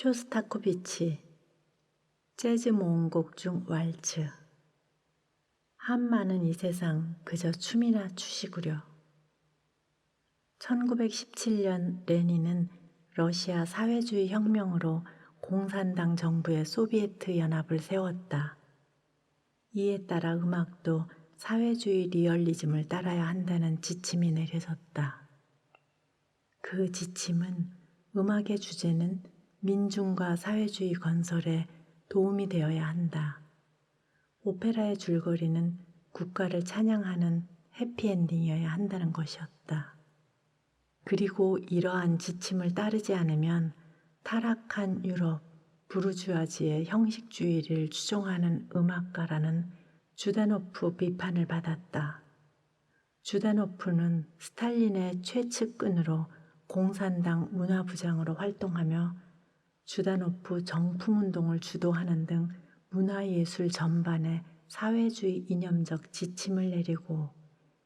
쇼스타코비치 재즈 모음곡 중 왈츠 한 많은 이 세상 그저 춤이나 추시구려 1917년 레닌은 러시아 사회주의 혁명으로 공산당 정부의 소비에트 연합을 세웠다. 이에 따라 음악도 사회주의 리얼리즘을 따라야 한다는 지침이 내려졌다. 그 지침은 음악의 주제는 민중과 사회주의 건설에 도움이 되어야 한다. 오페라의 줄거리는 국가를 찬양하는 해피엔딩이어야 한다는 것이었다. 그리고 이러한 지침을 따르지 않으면 타락한 유럽 부르주아지의 형식주의를 추종하는 음악가라는 주다노프 비판을 받았다. 주다노프는 스탈린의 최측근으로 공산당 문화부장으로 활동하며 주다노프 정풍운동을 주도하는 등 문화예술 전반에 사회주의 이념적 지침을 내리고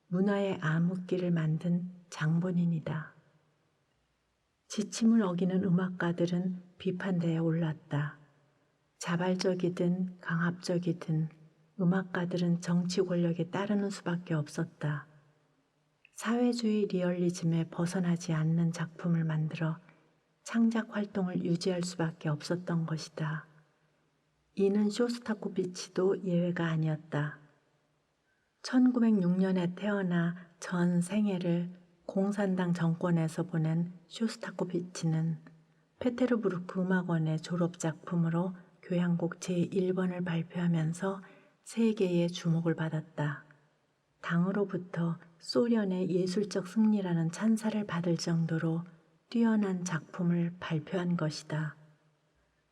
문화의 암흑기를 만든 장본인이다. 지침을 어기는 음악가들은 비판대에 올랐다. 자발적이든 강압적이든 음악가들은 정치 권력에 따르는 수밖에 없었다. 사회주의 리얼리즘에 벗어나지 않는 작품을 만들어 창작 활동을 유지할 수밖에 없었던 것이다. 이는 쇼스타코비치도 예외가 아니었다. 1906년에 태어나 전 생애를 공산당 정권에서 보낸 쇼스타코비치는 페테르부르크 음악원의 졸업 작품으로 교향곡 제1번을 발표하면서 세계의 주목을 받았다. 당으로부터 소련의 예술적 승리라는 찬사를 받을 정도로 뛰어난 작품을 발표한 것이다.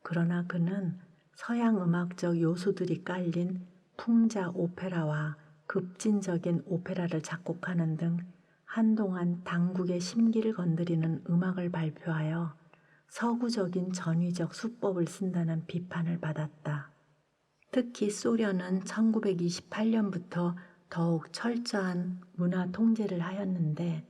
그러나 그는 서양 음악적 요소들이 깔린 풍자 오페라와 급진적인 오페라를 작곡하는 등 한동안 당국의 심기를 건드리는 음악을 발표하여 서구적인 전위적 수법을 쓴다는 비판을 받았다. 특히 소련은 1928년부터 더욱 철저한 문화 통제를 하였는데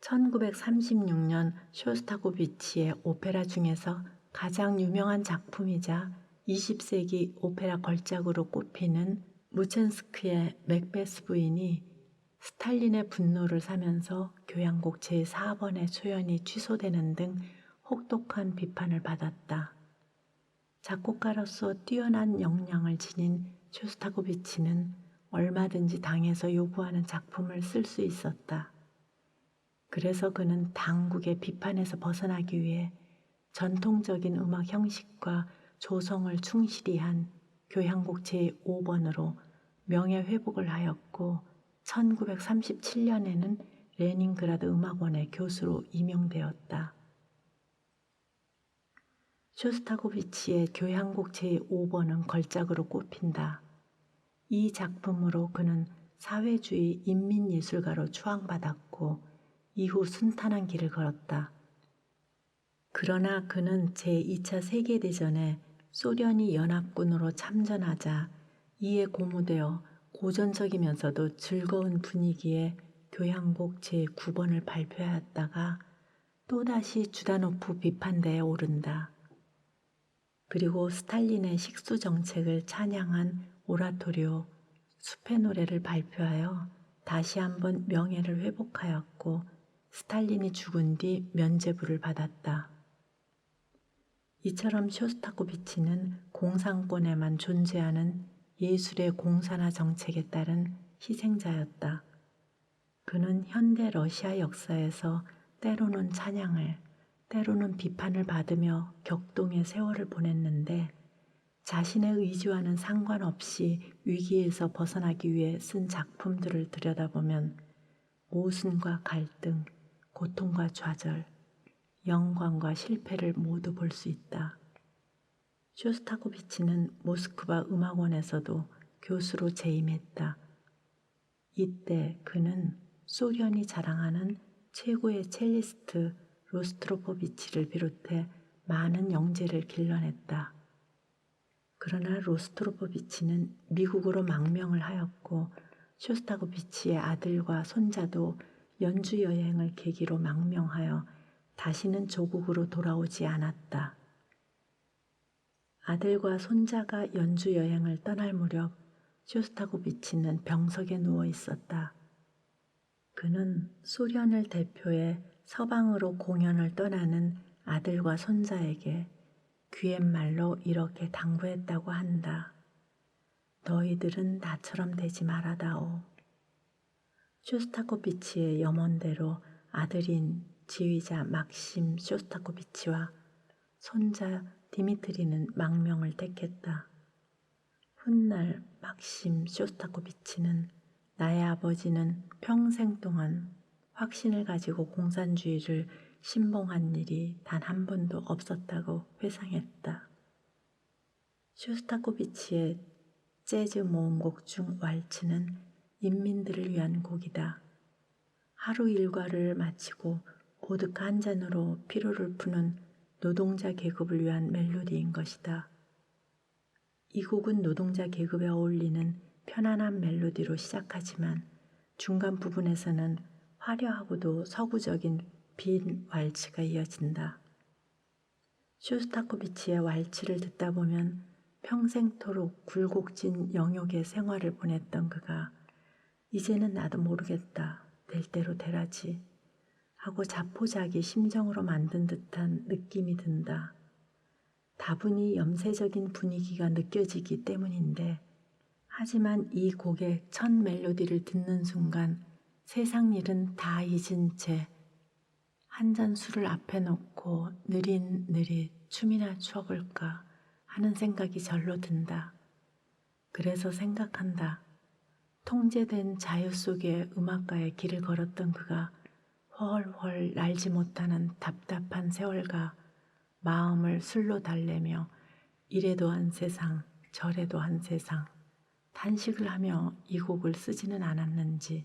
1936년 쇼스타코비치의 오페라 중에서 가장 유명한 작품이자 20세기 오페라 걸작으로 꼽히는 무첸스크의 맥베스 부인이 스탈린의 분노를 사면서 교향곡 제4번의 초연이 취소되는 등 혹독한 비판을 받았다. 작곡가로서 뛰어난 역량을 지닌 쇼스타코비치는 얼마든지 당에서 요구하는 작품을 쓸 수 있었다. 그래서 그는 당국의 비판에서 벗어나기 위해 전통적인 음악 형식과 조성을 충실히 한 교향곡 제5번으로 명예회복을 하였고 1937년에는 레닌그라드 음악원의 교수로 임용되었다. 쇼스타코비치의 교향곡 제5번은 걸작으로 꼽힌다. 이 작품으로 그는 사회주의 인민예술가로 추앙받았고 이후 순탄한 길을 걸었다. 그러나 그는 제2차 세계대전에 소련이 연합군으로 참전하자 이에 고무되어 고전적이면서도 즐거운 분위기의 교향곡 제9번을 발표하였다가 또다시 주다노프 비판대에 오른다. 그리고 스탈린의 식수 정책을 찬양한 오라토리오 숲의 노래를 발표하여 다시 한번 명예를 회복하였고 스탈린이 죽은 뒤 면죄부를 받았다. 이처럼 쇼스타코비치는 공산권에만 존재하는 예술의 공산화 정책에 따른 희생자였다. 그는 현대 러시아 역사에서 때로는 찬양을, 때로는 비판을 받으며 격동의 세월을 보냈는데 자신의 의지와는 상관없이 위기에서 벗어나기 위해 쓴 작품들을 들여다보면 모순과 갈등, 고통과 좌절, 영광과 실패를 모두 볼 수 있다. 쇼스타코비치는 모스크바 음악원에서도 교수로 재임했다. 이때 그는 소련이 자랑하는 최고의 첼리스트 로스트로포비치를 비롯해 많은 영재를 길러냈다. 그러나 로스트로포비치는 미국으로 망명을 하였고 쇼스타코비치의 아들과 손자도 연주 여행을 계기로 망명하여 다시는 조국으로 돌아오지 않았다. 아들과 손자가 연주 여행을 떠날 무렵 쇼스타코비치는 병석에 누워 있었다. 그는 소련을 대표해 서방으로 공연을 떠나는 아들과 손자에게 귀옛말로 이렇게 당부했다고 한다. 너희들은 나처럼 되지 말아다오. 쇼스타코비치의 염원대로 아들인 지휘자 막심 쇼스타코비치와 손자 디미트리는 망명을 택했다. 훗날 막심 쇼스타코비치는 나의 아버지는 평생 동안 확신을 가지고 공산주의를 신봉한 일이 단 한 번도 없었다고 회상했다. 쇼스타코비치의 재즈 모음곡 중 왈츠는 인민들을 위한 곡이다. 하루 일과를 마치고 보드카 한 잔으로 피로를 푸는 노동자 계급을 위한 멜로디인 것이다. 이 곡은 노동자 계급에 어울리는 편안한 멜로디로 시작하지만 중간 부분에서는 화려하고도 서구적인 빈 왈츠가 이어진다. 쇼스타코비치의 왈츠를 듣다 보면 평생토록 굴곡진 영역의 생활을 보냈던 그가 이제는 나도 모르겠다. 될 대로 되라지. 하고 자포자기 심정으로 만든 듯한 느낌이 든다. 다분히 염세적인 분위기가 느껴지기 때문인데 하지만 이 곡의 첫 멜로디를 듣는 순간 세상 일은 다 잊은 채 한 잔 술을 앞에 놓고 느릿느릿 춤이나 추어볼까 하는 생각이 절로 든다. 그래서 생각한다. 통제된 자유 속의 음악가의 길을 걸었던 그가 훨훨 날지 못하는 답답한 세월과 마음을 술로 달래며 이래도 한 세상 저래도 한 세상 탄식을 하며 이 곡을 쓰지는 않았는지